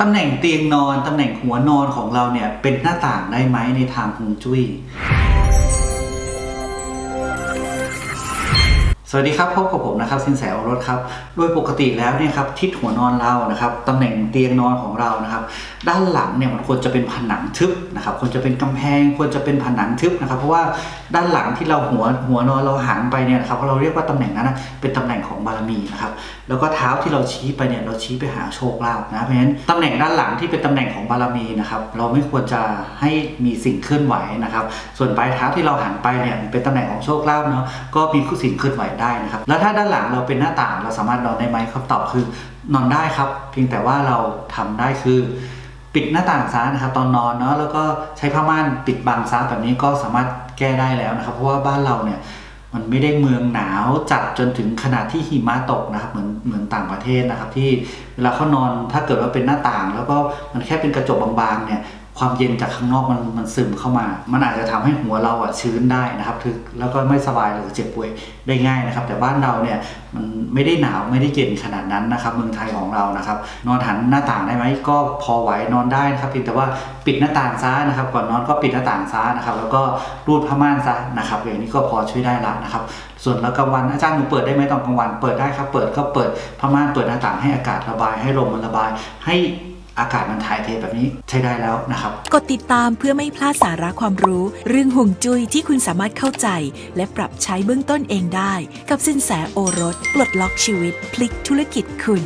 ตำแหน่งเตียงนอน ตำแหน่งหัวนอนของเราเนี่ยเป็นหน้าต่างได้ไหมในทางฮวงจุ้ย สวัสดีครับพบกับผมนะครับสินแสโอรสครับโดยปกติแล้วเนี่ยครับทิศหัวนอนเรานะครับตำแหน่งเตียงนอนของเรานะครับ ด้านหลังเนี่ยมันควรจะเป็นผนังทึบนะครับควรจะเป็นกำแพงควรจะเป็นผนังทึบนะครับ เพราะว่าด้านหลังที่เราหัวหัวนอนเราหันไปเนี่ยนะครับเราเรียกว่าตำแหน่งนั้นนะเป็นตำแหน่งของบารมีนะครับแล้วก็เท้าที่เราชี้ไปเนี่ยเราชี้ไปหาโชคลาภนะเพราะฉะนั้นตำแหน่งด้านหลังที่เป็นตำแหน่งของบารมีนะครับเราไม่ควรจะให้มีสิ่งเคลื่อนไหวนะครับ ส่วนปลายเท้าที่เราหันไปเนี่ยเป็นตำแหน่งของโชคลาภเนาะก็มีสิ่งเคลื่อนไหวได้นะครับ แล้วถ้าด้านหลังเราเป็นหน้าต่างเราสามารถนอนได้ไหมคำตอบคือนอนได้ครับ เพียงแต่ว่าเราทำได้คือ ปิดหน้าต่างซะนะครับตอนนอนเนาะแล้วก็ใช้ผ้าม่านปิดบังซะแบบนี้ก็สามารถแก้ได้แล้วนะครับ เพราะว่าบ้านเราเนี่ยมันไม่ได้เมืองหนาวจัดจนถึงขนาดที่หิมะตกนะครับเหมือนเหมือนต่างประเทศนะครับ ที่เวลาเขานอนถ้าเกิดว่าเป็นหน้าต่าง แล้วก็มันแค่เป็นกระจกบางๆเนี่ย ความเย็นจากข้างนอกมันมันซึมเข้ามา มันอาจจะทำให้หัวเราอะชื้นได้นะครับถึกแล้วก็ไม่สบายหรือเจ็บป่วยได้ง่ายนะครับ แต่บ้านเราเนี่ยมันไม่ได้หนาวไม่ได้เย็นขนาดนั้นนะครับ เมืองไทยของเรานะครับ นอนหันหน้าต่างได้ไหมก็พอไหวนอนได้นะครับเพียงแต่ว่าปิดหน้าต่างซะนะครับ ก่อนนอนก็ปิดหน้าต่างซะนะครับ แล้วก็รูดผ้าม่านซะนะครับ อย่างนี้ก็พอช่วยได้ละนะครับ ส่วนแล้วกลางวันอาจารย์หนูเปิดได้ไหมตอนกลางวันเปิดได้ครับ เปิดก็เปิดผ้าม่านเปิดหน้าต่างให้อากาศระบายให้ลมมันระบายให้ อากาศมันถ่ายเทแบบนี้ใช้ได้แล้วนะครับ กดติดตามเพื่อไม่พลาดสาระความรู้ เรื่องห่วงจุ้ยที่คุณสามารถเข้าใจ และปรับใช้เบื้องต้นเองได้ กับสินแสโอรสปลดล็อกชีวิต พลิกธุรกิจคุณ